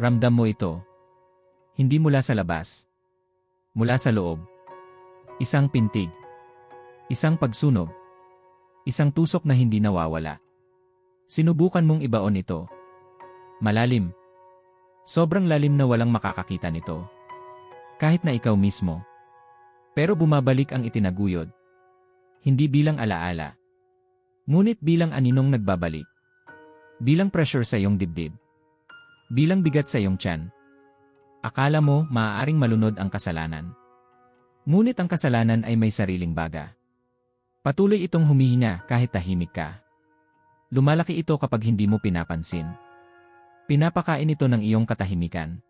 Ramdam mo ito. Hindi mula sa labas. Mula sa loob. Isang pintig. Isang pagsunog. Isang tusok na hindi nawawala. Sinubukan mong ibaon ito. Malalim. Sobrang lalim na walang makakakita nito. Kahit na ikaw mismo. Pero bumabalik ang itinaguyod. Hindi bilang alaala. Ngunit bilang aninong nagbabalik. Bilang pressure sa iyong dibdib. Bilang bigat sa iyong tiyan. Akala mo maaaring malunod ang kasalanan. Ngunit ang kasalanan ay may sariling baga. Patuloy itong humihina kahit tahimik ka. Lumalaki ito kapag hindi mo pinapansin. Pinapakain ito ng iyong katahimikan.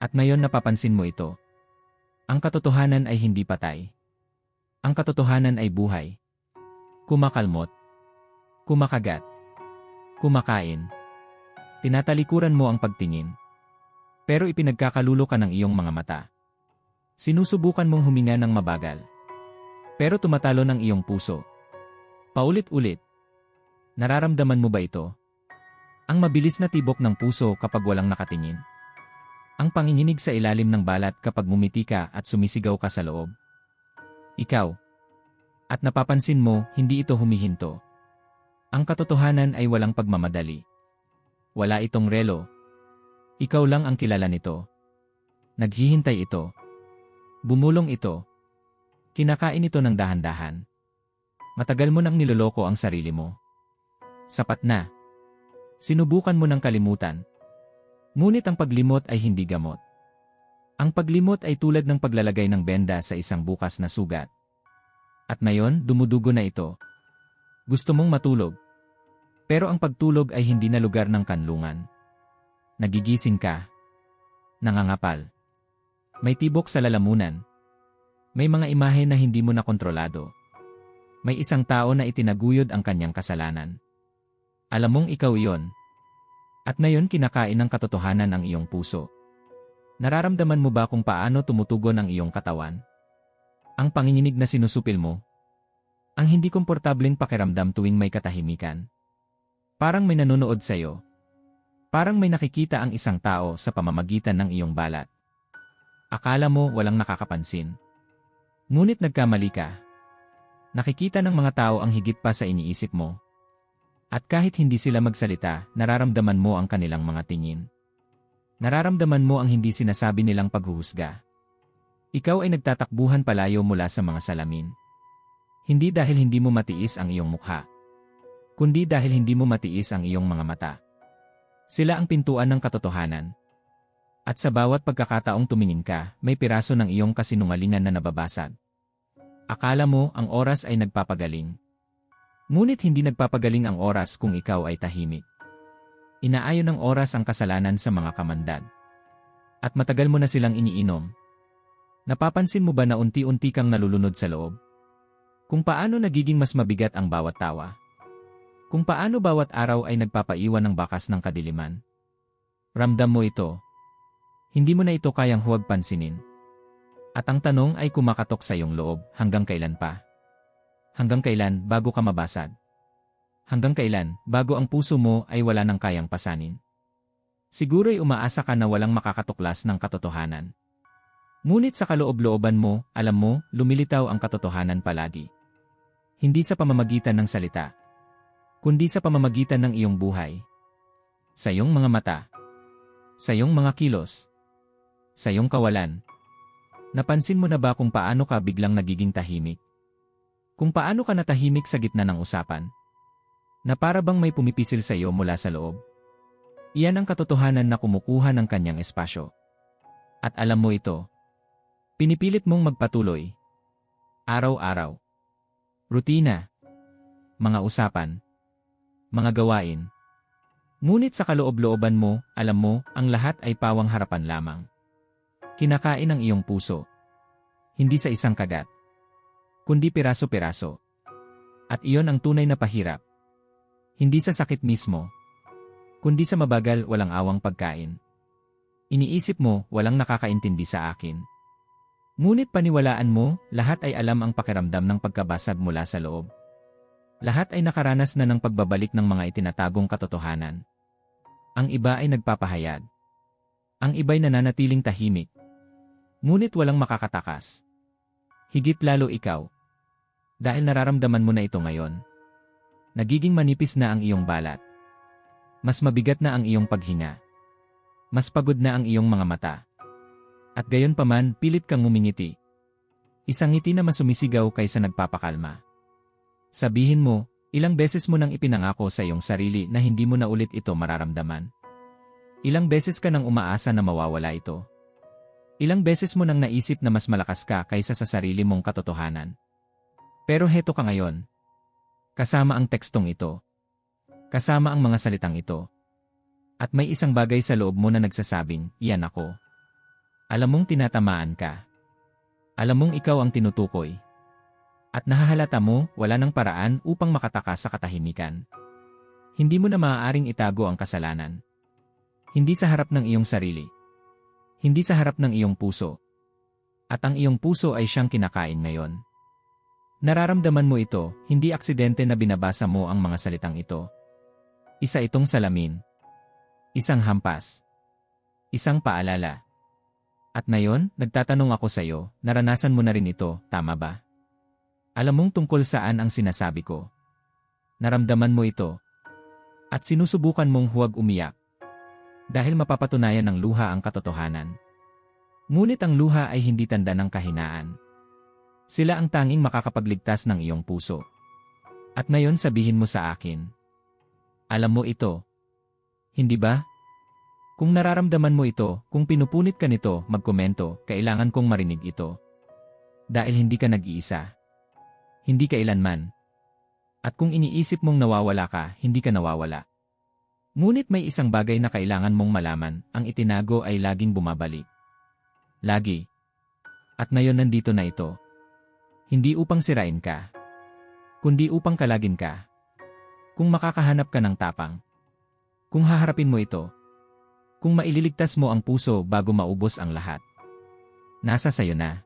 At ngayon napapansin mo ito. Ang katotohanan ay hindi patay. Ang katotohanan ay buhay. Kumakalmot. Kumakagat. Kumakain. Tinatalikuran mo ang pagtingin. Pero ipinagkakalulo ka ng iyong mga mata. Sinusubukan mong huminga ng mabagal. Pero tumatalo ng iyong puso. Paulit-ulit. Nararamdaman mo ba ito? Ang mabilis na tibok ng puso kapag walang nakatingin. Ang panginginig sa ilalim ng balat kapag mumiti ka at sumisigaw ka sa loob. Ikaw. At napapansin mo, hindi ito humihinto. Ang katotohanan ay walang pagmamadali. Wala itong relo. Ikaw lang ang kilala nito. Naghihintay ito. Bumulong ito. Kinakain ito ng dahan-dahan. Matagal mo nang niloloko ang sarili mo. Sapat na. Sinubukan mo ng kalimutan. Ngunit ang paglimot ay hindi gamot. Ang paglimot ay tulad ng paglalagay ng benda sa isang bukas na sugat. At ngayon, dumudugo na ito. Gusto mong matulog. Pero ang pagtulog ay hindi na lugar ng kanlungan. Nagigising ka. Nangangapal. May tibok sa lalamunan. May mga imahe na hindi mo na kontrolado. May isang tao na itinaguyod ang kanyang kasalanan. Alam mong ikaw iyon. At ngayon kinakain ng katotohanan ang iyong puso. Nararamdaman mo ba kung paano tumutugon ang iyong katawan? Ang panginginig na sinusupil mo? Ang hindi komportableng pakiramdam tuwing may katahimikan? Parang may nanonood sa'yo. Parang may nakikita ang isang tao sa pamamagitan ng iyong balat. Akala mo walang nakakapansin. Ngunit nagkamali ka. Nakikita ng mga tao ang higit pa sa iniisip mo. At kahit hindi sila magsalita, nararamdaman mo ang kanilang mga tingin. Nararamdaman mo ang hindi sinasabi nilang paghuhusga. Ikaw ay nagtatakbuhan palayo mula sa mga salamin. Hindi dahil hindi mo matiis ang iyong mukha. Kundi dahil hindi mo matiis ang iyong mga mata. Sila ang pintuan ng katotohanan. At sa bawat pagkakataong tumingin ka, may piraso ng iyong kasinungalingan na nababasag. Akala mo ang oras ay nagpapagaling. Ngunit hindi nagpapagaling ang oras kung ikaw ay tahimik. Inaayon ng oras ang kasalanan sa mga kamandad. At matagal mo na silang iniinom. Napapansin mo ba na unti-unti kang nalulunod sa loob? Kung paano nagiging mas mabigat ang bawat tawa? Kung paano bawat araw ay nagpapaiwan ng bakas ng kadiliman? Ramdam mo ito. Hindi mo na ito kayang huwag pansinin. At ang tanong ay kumakatok sa iyong loob, hanggang kailan pa? Hanggang kailan bago ka mabasag? Hanggang kailan bago ang puso mo ay wala nang kayang pasanin? Siguro'y umaasa ka na walang makakatuklas ng katotohanan. Ngunit sa kaloob-looban mo, alam mo, lumilitaw ang katotohanan palagi. Hindi sa pamamagitan ng salita, kundi sa pamamagitan ng iyong buhay. Sa iyong mga mata, sa iyong mga kilos, sa iyong kawalan, Napansin mo na ba kung paano ka biglang nagiging tahimik? Kung paano ka natahimik sa gitna ng usapan? Na para bang may pumipisil sa iyo mula sa loob? Iyan ang katotohanan na kumukuha ng kanyang espasyo. At alam mo ito. Pinipilit mong magpatuloy. Araw-araw. Rutina. Mga usapan. Mga gawain. Ngunit sa kaloob-looban mo, alam mo, ang lahat ay pawang harapan lamang. Kinakain ang iyong puso. Hindi sa isang kagat. Kundi piraso-piraso. At iyon ang tunay na pahirap. Hindi sa sakit mismo. Kundi sa mabagal walang awang pagkain. Iniisip mo, walang nakakaintindi sa akin. Ngunit paniwalaan mo, lahat ay alam ang pakiramdam ng pagkabasag mula sa loob. Lahat ay nakaranas na ng pagbabalik ng mga itinatagong katotohanan. Ang iba ay nagpapahayag. Ang iba'y nananatiling tahimik. Ngunit walang makakatakas. Higit lalo ikaw. Dahil nararamdaman mo na ito ngayon. Nagiging manipis na ang iyong balat. Mas mabigat na ang iyong paghinga. Mas pagod na ang iyong mga mata. At gayon paman, pilit kang ngumingiti. Isang ngiti na mas sumisigaw kaysa nagpapakalma. Sabihin mo, ilang beses mo nang ipinangako sa iyong sarili na hindi mo na ulit ito mararamdaman. Ilang beses ka nang umaasa na mawawala ito. Ilang beses mo nang naisip na mas malakas ka kaysa sa sarili mong katotohanan. Pero heto ka ngayon. Kasama ang tekstong ito. Kasama ang mga salitang ito. At may isang bagay sa loob mo na nagsasabing, iyan ako. Alam mong tinatamaan ka. Alam mong ikaw ang tinutukoy. At nahahalata mo, wala ng paraan upang makatakas sa katahimikan. Hindi mo na maaaring itago ang kasalanan. Hindi sa harap ng iyong sarili. Hindi sa harap ng iyong puso. At ang iyong puso ay siyang kinakain ngayon. Nararamdaman mo ito, hindi aksidente na binabasa mo ang mga salitang ito. Isa itong salamin. Isang hampas. Isang paalala. At ngayon, nagtatanong ako sa iyo, naranasan mo na rin ito, tama ba? Alam mong tungkol saan ang sinasabi ko. Naramdaman mo ito. At sinusubukan mong huwag umiyak. Dahil mapapatunayan ng luha ang katotohanan. Ngunit ang luha ay hindi tanda ng kahinaan. Sila ang tanging makakapagligtas ng iyong puso. At ngayon sabihin mo sa akin. Alam mo ito. Hindi ba? Kung nararamdaman mo ito, kung pinupunit ka nito, magkomento, kailangan kong marinig ito. Dahil hindi ka nag-iisa. Hindi ka ilanman. At kung iniisip mong nawawala ka, hindi ka nawawala. Ngunit may isang bagay na kailangan mong malaman, ang itinago ay laging bumabalik. Lagi. At ngayon nandito na ito. Hindi upang sirain ka. Kundi upang kalagin ka. Kung makakahanap ka ng tapang. Kung haharapin mo ito, kung maililigtas mo ang puso bago maubos ang lahat. Nasa sayo na.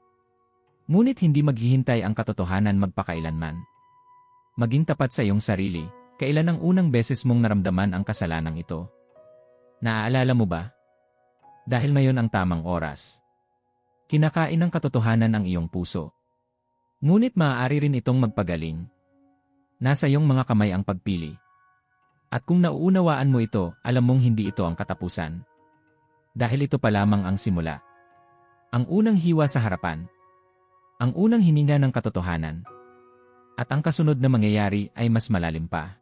Ngunit hindi maghihintay ang katotohanan magpakailanman. Maging tapat sa iyong sarili, kailan ang unang beses mong naramdaman ang kasalanang ito? Naaalala mo ba? Dahil ngayon ang tamang oras. Kinakain ng katotohanan ang iyong puso. Ngunit maaari rin itong magpagaling. Nasa iyong mga kamay ang pagpili. At kung nauunawaan mo ito, alam mong hindi ito ang katapusan. Dahil ito pa lamang ang simula. Ang unang hiwa sa harapan. Ang unang hininga ng katotohanan. At ang kasunod na mangyayari ay mas malalim pa.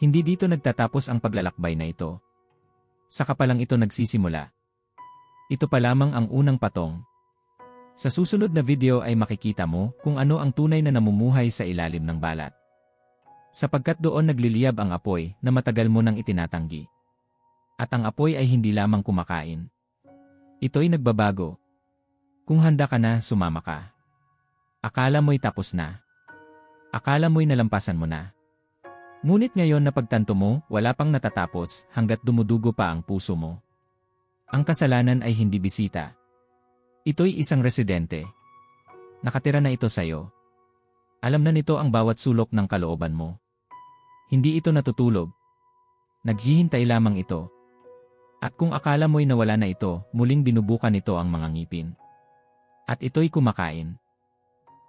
Hindi dito nagtatapos ang paglalakbay na ito. Saka pa lang ito nagsisimula. Ito pa lamang ang unang patong. Sa susunod na video ay makikita mo kung ano ang tunay na namumuhay sa ilalim ng balat sapagkat doon nagliliyab ang apoy na matagal mo nang itinatanggi. At ang apoy ay hindi lamang kumakain. Ito'y nagbabago. Kung handa ka na, sumama ka. Akala mo'y tapos na. Akala mo'y nalampasan mo na. Ngunit ngayon na pagtanto mo, wala pang natatapos hanggat dumudugo pa ang puso mo. Ang kasalanan ay hindi bisita. Ito'y isang residente. Nakatira na ito sa'yo. Alam na nito ang bawat sulok ng kalooban mo. Hindi ito natutulog. Naghihintay lamang ito. At kung akala mo'y nawala na ito, muling binubukan nito ang mga ngipin. At ito'y kumakain.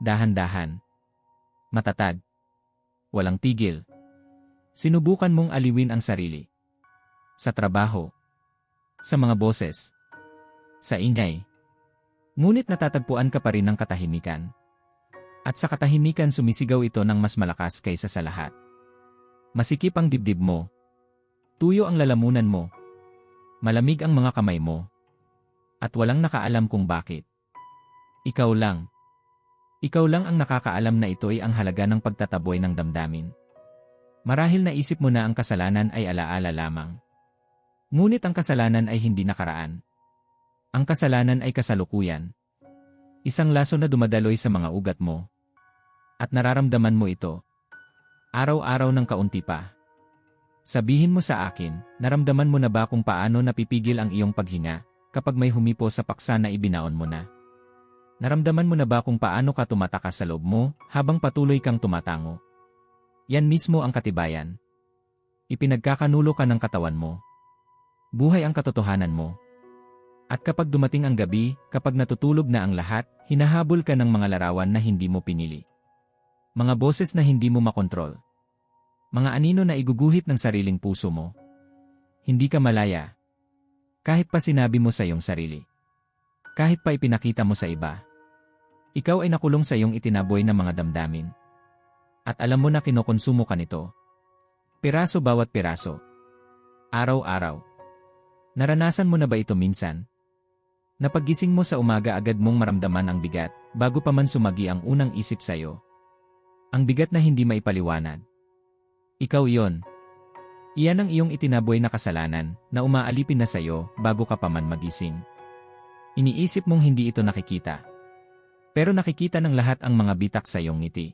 Dahan-dahan. Matatag. Walang tigil. Sinubukan mong aliwin ang sarili. Sa trabaho. Sa mga boses. Sa ingay. Ngunit natatagpuan ka pa rin ng katahimikan. At sa katahimikan sumisigaw ito ng mas malakas kaysa sa lahat. Masikip ang dibdib mo. Tuyo ang lalamunan mo. Malamig ang mga kamay mo. At walang nakaalam kung bakit. Ikaw lang. Ikaw lang ang nakakaalam na ito ay ang halaga ng pagtataboy ng damdamin. Marahil naisip mo na ang kasalanan ay alaala lamang. Ngunit ang kasalanan ay hindi nakaraan. Ang kasalanan ay kasalukuyan. Isang laso na dumadaloy sa mga ugat mo. At nararamdaman mo ito, Araw-araw ng kaunti pa. Sabihin mo sa akin, naramdaman mo na ba kung paano napipigil ang iyong paghinga kapag may humipo sa paksa na ibinaon mo na? Naramdaman mo na ba kung paano ka tumatakas sa loob mo habang patuloy kang tumatango? Yan mismo ang katibayan. Ipinagkakanulo ka ng katawan mo. Buhay ang katotohanan mo. At kapag dumating ang gabi, kapag natutulog na ang lahat, hinahabol ka ng mga larawan na hindi mo pinili. Mga boses na hindi mo makontrol. Mga anino na iguguhit ng sariling puso mo. Hindi ka malaya. Kahit pa sinabi mo sa iyong sarili. Kahit pa ipinakita mo sa iba. Ikaw ay nakulong sa iyong itinaboy na mga damdamin. At alam mo na kinokonsumo ka nito. Piraso bawat piraso. Araw-araw. Naranasan mo na ba ito minsan? Napagising mo sa umaga agad mong maramdaman ang bigat, bago pa man sumagi ang unang isip sa'yo. Ang bigat na hindi maipaliwanag. Ikaw yon. Iyan ang iyong itinaboy na kasalanan, na umaalipin na sa'yo, bago ka pa man magising. Iniisip mong hindi ito nakikita. Pero nakikita ng lahat ang mga bitak sa iyong ngiti.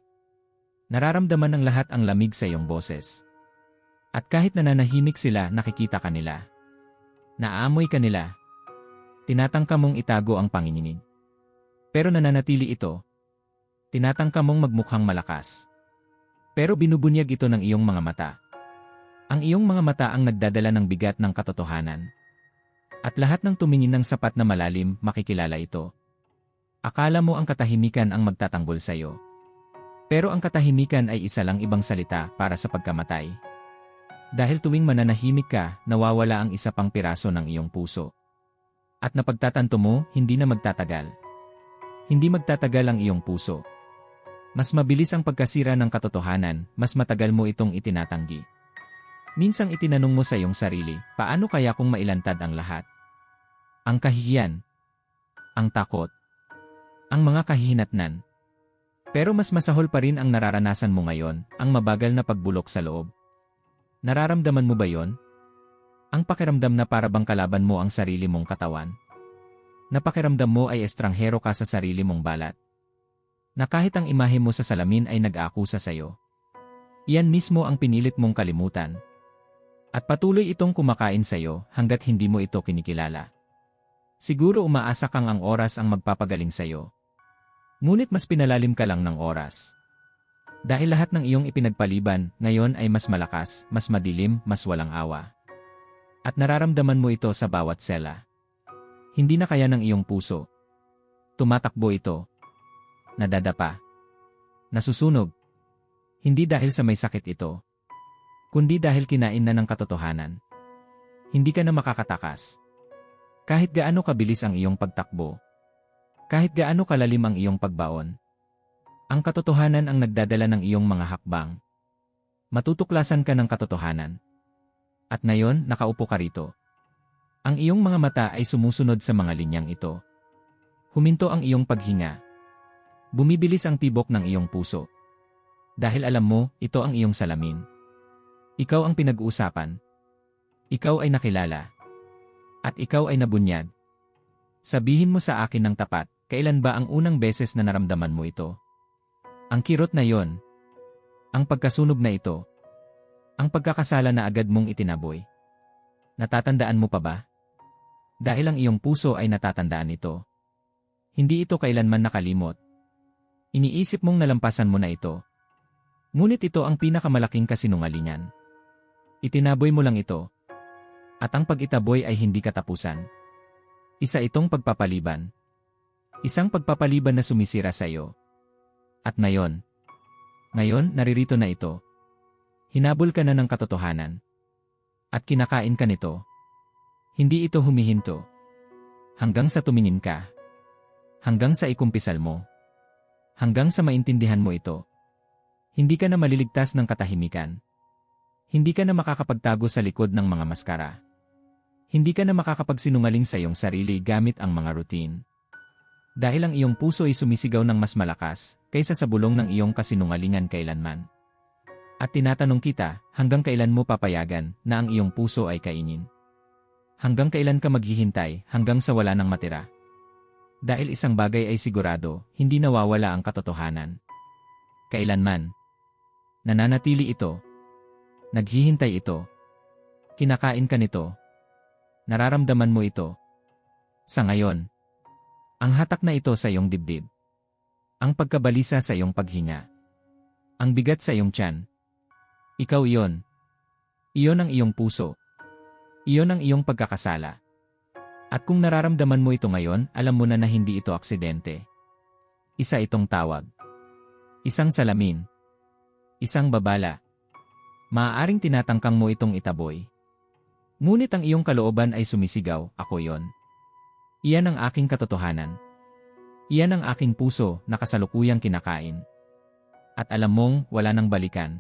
Nararamdaman ng lahat ang lamig sa iyong boses. At kahit nananahimik sila, nakikita ka nila. Naamoy ka nila, tinatangka mong itago ang panginginig. Pero nananatili ito. Tinatangka mong magmukhang malakas. Pero binubunyag ito ng iyong mga mata. Ang iyong mga mata ang nagdadala ng bigat ng katotohanan. At lahat ng tumingin ng sapat na malalim, makikilala ito. Akala mo ang katahimikan ang magtatanggol sa iyo. Pero ang katahimikan ay isa lang ibang salita para sa pagkamatay. Dahil tuwing mananahimik ka, nawawala ang isa pang piraso ng iyong puso. At napagtatanto mo, hindi na magtatagal. Hindi magtatagal ang iyong puso. Mas mabilis ang pagkasira ng katotohanan, mas matagal mo itong itinatanggi. Minsang itinanong mo sa iyong sarili, paano kaya kung mailantad ang lahat? Ang kahihiyan. Ang takot. Ang mga kahihinatnan. Pero mas masahol pa rin ang nararanasan mo ngayon, ang mabagal na pagbulok sa loob. Nararamdaman mo ba yon? Ang pakiramdam na para bang kalaban mo ang sarili mong katawan. Napakiramdam mo ay estranghero ka sa sarili mong balat. Na kahit ang imahe mo sa salamin ay nag-aakusa sa iyo. Iyan mismo ang pinilit mong kalimutan. At patuloy itong kumakain sa iyo hanggat hindi mo ito kinikilala. Siguro umaasa kang ang oras ang magpapagaling sa iyo. Ngunit mas pinalalim ka lang ng oras. Dahil lahat ng iyong ipinagpaliban, ngayon ay mas malakas, mas madilim, mas walang awa. At nararamdaman mo ito sa bawat sela. Hindi na kaya ng iyong puso. Tumatakbo ito. Nadadapa. Nasusunog. Hindi dahil sa may sakit ito. Kundi dahil kinain na ng katotohanan. Hindi ka na makakatakas. Kahit gaano kabilis ang iyong pagtakbo. Kahit gaano kalalim ang iyong pagbaon. Ang katotohanan ang nagdadala ng iyong mga hakbang. Matutuklasan ka ng katotohanan. At ngayon, nakaupo ka rito. Ang iyong mga mata ay sumusunod sa mga linyang ito. Huminto ang iyong paghinga. Bumibilis ang tibok ng iyong puso. Dahil alam mo, ito ang iyong salamin. Ikaw ang pinag-uusapan. Ikaw ay nakilala. At ikaw ay nabunyag. Sabihin mo sa akin ng tapat, kailan ba ang unang beses na naramdaman mo ito? Ang kirot na yon. Ang pagkasunog na ito. Ang pagkakasala na agad mong itinaboy. Natatandaan mo pa ba? Dahil ang iyong puso ay natatandaan ito. Hindi ito kailanman nakalimot. Iniisip mong nalampasan mo na ito. Ngunit ito ang pinakamalaking kasinungalingan. Itinaboy mo lang ito. At ang pag-itaboy ay hindi katapusan. Isa itong pagpapaliban. Isang pagpapaliban na sumisira sa iyo. At ngayon, ngayon naririto na ito. Hinabol ka na ng katotohanan. At kinakain ka nito. Hindi ito humihinto. Hanggang sa tumingin ka. Hanggang sa ikumpisal mo. Hanggang sa maintindihan mo ito. Hindi ka na maliligtas ng katahimikan. Hindi ka na makakapagtago sa likod ng mga maskara. Hindi ka na makakapagsinungaling sa iyong sarili gamit ang mga routine. Dahil ang iyong puso ay sumisigaw ng mas malakas kaysa sa bulong ng iyong kasinungalingan kailanman. At tinatanong kita, hanggang kailan mo papayagan na ang iyong puso ay kainin? Hanggang kailan ka maghihintay hanggang sa wala nang matira? Dahil isang bagay ay sigurado, hindi nawawala ang katotohanan. Kailanman. Nananatili ito. Naghihintay ito. Kinakain ka nito. Nararamdaman mo ito. Sa ngayon. Ang hatak na ito sa iyong dibdib. Ang pagkabalisa sa iyong paghinga. Ang bigat sa iyong tiyan. Ikaw iyon. Iyon ang iyong puso. Iyon ang iyong pagkakasala. At kung nararamdaman mo ito ngayon, alam mo na na hindi ito aksidente. Isa itong tawag. Isang salamin. Isang babala. Maaaring tinatangkang mo itong itaboy. Ngunit ang iyong kalooban ay sumisigaw, ako yon. Iyan ang aking katotohanan. Iyan ang aking puso na kasalukuyang kinakain. At alam mong wala nang balikan.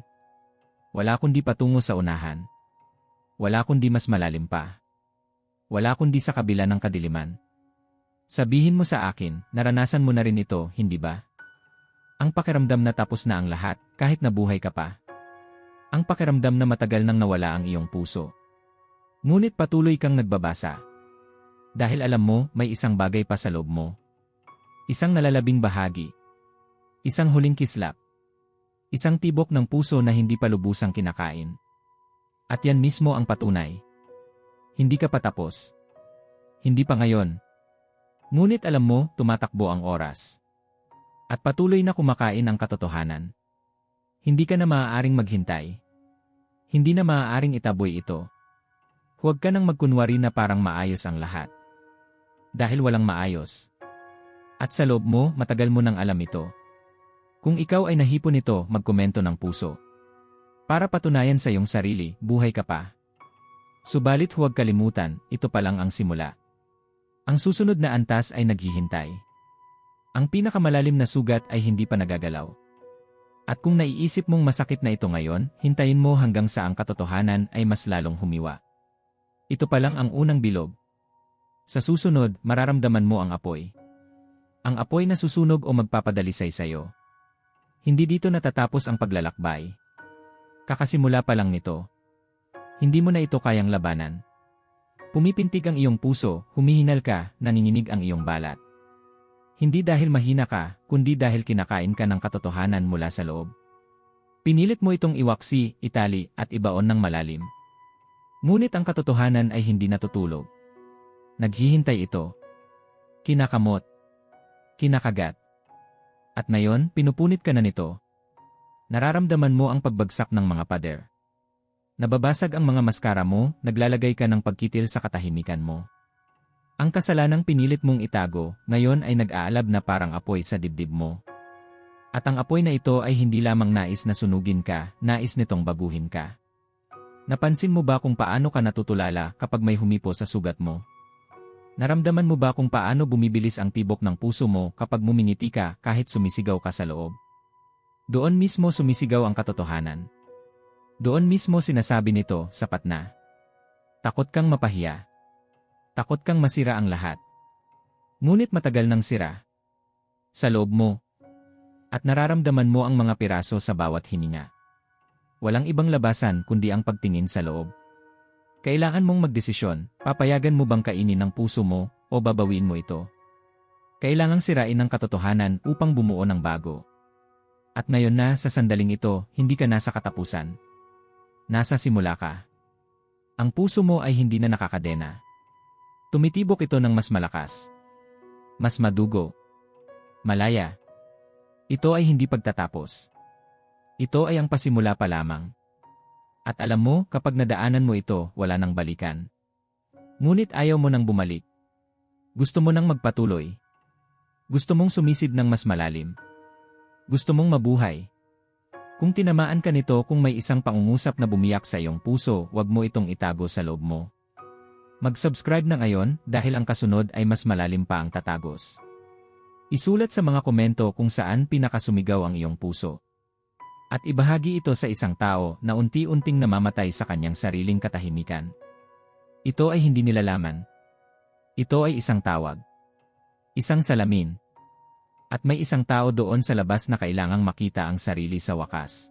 Wala kundi patungo sa unahan. Wala kundi mas malalim pa. Wala kundi sa kabila ng kadiliman. Sabihin mo sa akin, naranasan mo na rin ito, hindi ba? Ang pakiramdam na tapos na ang lahat, kahit nabuhay ka pa. Ang pakiramdam na matagal nang nawala ang iyong puso. Ngunit patuloy kang nagbabasa. Dahil alam mo, may isang bagay pa sa loob mo. Isang nalalabing bahagi. Isang huling kislap. Isang tibok ng puso na hindi pa lubusang kinakain. At yan mismo ang patunay. Hindi ka pa tapos. Hindi pa ngayon. Ngunit alam mo, tumatakbo ang oras. At patuloy na kumakain ang katotohanan. Hindi ka na maaaring maghintay. Hindi na maaaring itaboy ito. Huwag ka nang magkunwari na parang maayos ang lahat. Dahil walang maayos. At sa loob mo, matagal mo nang alam ito. Kung ikaw ay nahipon nito, magkomento ng puso. Para patunayan sa iyong sarili, buhay ka pa. Subalit huwag kalimutan, ito pa lang ang simula. Ang susunod na antas ay naghihintay. Ang pinakamalalim na sugat ay hindi pa nagagalaw. At kung naiisip mong masakit na ito ngayon, hintayin mo hanggang sa ang katotohanan ay mas lalong humiwa. Ito pa lang ang unang bilog. Sa susunod, mararamdaman mo ang apoy. Ang apoy na susunog o magpapadalisay sa'yo. Hindi dito natatapos ang paglalakbay. Kakasimula pa lang nito. Hindi mo na ito kayang labanan. Pumipintig ang iyong puso, humihinal ka, nanginginig ang iyong balat. Hindi dahil mahina ka, kundi dahil kinakain ka ng katotohanan mula sa loob. Pinilit mo itong iwaksi, itali, at ibaon ng malalim. Ngunit ang katotohanan ay hindi natutulog. Naghihintay ito. Kinakamot. Kinakagat. At ngayon, pinupunit ka na nito. Nararamdaman mo ang pagbagsak ng mga pader. Nababasag ang mga maskara mo, naglalagay ka ng pagkitil sa katahimikan mo. Ang kasalanang pinilit mong itago, ngayon ay nag-aalab na parang apoy sa dibdib mo. At ang apoy na ito ay hindi lamang nais na sunugin ka, nais nitong baguhin ka. Napansin mo ba kung paano ka natutulala kapag may humipo sa sugat mo? Naramdaman mo ba kung paano bumibilis ang tibok ng puso mo kapag mumingiti ka kahit sumisigaw ka sa loob? Doon mismo sumisigaw ang katotohanan. Doon mismo sinasabi nito, sapat na. Takot kang mapahiya. Takot kang masira ang lahat. Ngunit matagal nang sira. Sa loob mo. At nararamdaman mo ang mga piraso sa bawat hininga. Walang ibang labasan kundi ang pagtingin sa loob. Kailangan mong magdesisyon, papayagan mo bang kainin ng puso mo o babawin mo ito. Kailangang sirain ng katotohanan upang bumuo ng bago. At ngayon na sa sandaling ito, hindi ka nasa katapusan. Nasa simula ka. Ang puso mo ay hindi na nakakadena. Tumitibok ito ng mas malakas. Mas madugo. Malaya. Ito ay hindi pagtatapos. Ito ay ang pasimula pa lamang. At alam mo, kapag nadaanan mo ito, wala nang balikan. Ngunit ayaw mo nang bumalik. Gusto mo nang magpatuloy. Gusto mong sumisid ng mas malalim. Gusto mong mabuhay. Kung tinamaan ka nito kung may isang pangungusap na bumiyak sa iyong puso, wag mo itong itago sa loob mo. Mag-subscribe na ngayon dahil ang kasunod ay mas malalim pa ang tatagos. Isulat sa mga komento kung saan pinakasumigaw ang iyong puso. At ibahagi ito sa isang tao na unti-unting namamatay sa kanyang sariling katahimikan. Ito ay hindi nilalaman. Ito ay isang tawag. Isang salamin at may isang tao doon sa labas na kailangang makita ang sarili sa wakas.